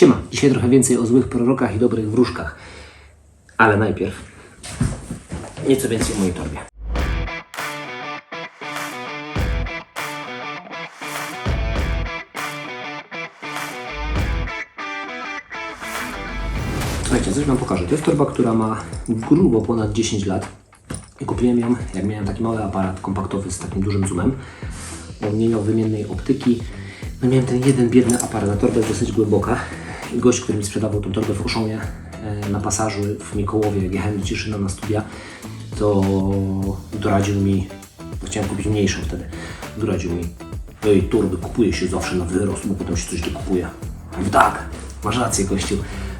Siema, dzisiaj trochę więcej o złych prorokach i dobrych wróżkach. Ale najpierw nieco więcej o mojej torbie. Słuchajcie, coś Wam pokażę. To jest torba, która ma grubo ponad 10 lat. I kupiłem ją, jak miałem taki mały aparat kompaktowy z takim dużym zoomem. On nie miał wymiennej optyki. No miałem ten jeden biedny aparat, a torba jest dosyć głęboka. Gość, który mi sprzedawał tą torbę w Oszonie e, na pasażu w Mikołowie, jak jechałem do Cieszyna na studia, to doradził mi, bo chciałem kupić mniejszą wtedy, doradził mi, ej, torby kupuje się zawsze na wyrost, bo potem się coś dokupuje. Tak, masz rację, gościu.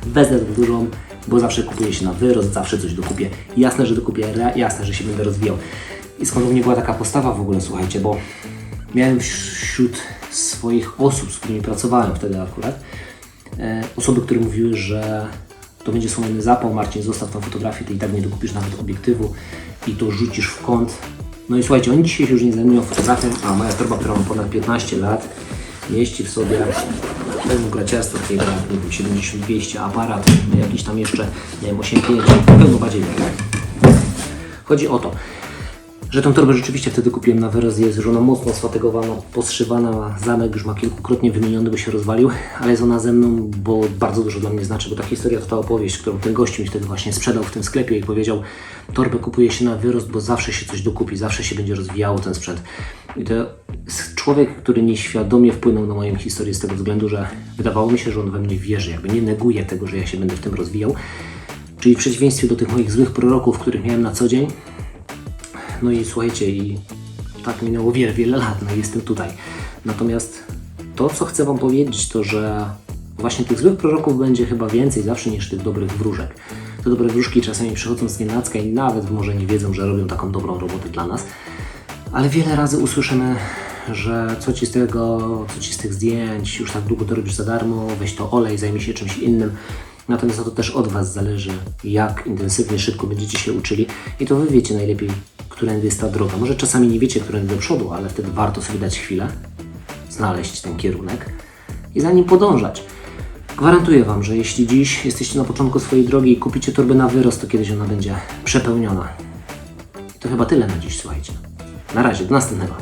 Wezmę tą dużą, bo zawsze kupuje się na wyrost, zawsze coś dokupię. Jasne, że dokupię, jasne, że się będę rozwijał. I skąd u mnie była taka postawa w ogóle, słuchajcie, bo miałem wśród swoich osób, z którymi pracowałem wtedy akurat, osoby, które mówiły, że to będzie słonny zapał, Marcin, zostaw tą fotografię, ty i tak nie dokupisz nawet obiektywu i to rzucisz w kąt. No i słuchajcie, oni dzisiaj się już nie zajmują fotografią, a moja torba, która ma ponad 15 lat, mieści w sobie pełno graciarstwa, takiego jak nie wiem, 70-200 aparat, jakiś tam jeszcze, nie wiem, 8.5, pełno badziewia, tak? Chodzi o to, że tą torbę rzeczywiście wtedy kupiłem na wyrost. Jest że ona mocno sfatygowana, poszywana. Zamek już ma kilkukrotnie wymieniony, bo się rozwalił, ale jest ona ze mną, bo bardzo dużo dla mnie znaczy, bo ta historia to ta opowieść, którą ten gość mi wtedy właśnie sprzedał w tym sklepie i powiedział, torbę kupuje się na wyrost, bo zawsze się coś dokupi, zawsze się będzie rozwijało ten sprzęt. I to człowiek, który nieświadomie wpłynął na moją historię z tego względu, że wydawało mi się, że on we mnie wierzy, jakby nie neguje tego, że ja się będę w tym rozwijał. Czyli w przeciwieństwie do tych moich złych proroków, których miałem na co dzień, no i słuchajcie, i tak minęło wiele, wiele lat, no i jestem tutaj. Natomiast to, co chcę Wam powiedzieć, to że właśnie tych złych proroków będzie chyba więcej zawsze niż tych dobrych wróżek. Te dobre wróżki czasami przychodzą z nienacka i nawet może nie wiedzą, że robią taką dobrą robotę dla nas. Ale wiele razy usłyszymy, że co ci z tego, co ci z tych zdjęć, już tak długo to robisz za darmo, weź to olej, zajmij się czymś innym. Natomiast to też od Was zależy, jak intensywnie, szybko będziecie się uczyli i to Wy wiecie najlepiej, którędy jest ta droga. Może czasami nie wiecie, którędy do przodu, ale wtedy warto sobie dać chwilę, znaleźć ten kierunek i za nim podążać. Gwarantuję Wam, że jeśli dziś jesteście na początku swojej drogi i kupicie torbę na wyrost, to kiedyś ona będzie przepełniona. I to chyba tyle na dziś, słuchajcie. Na razie, do następnego.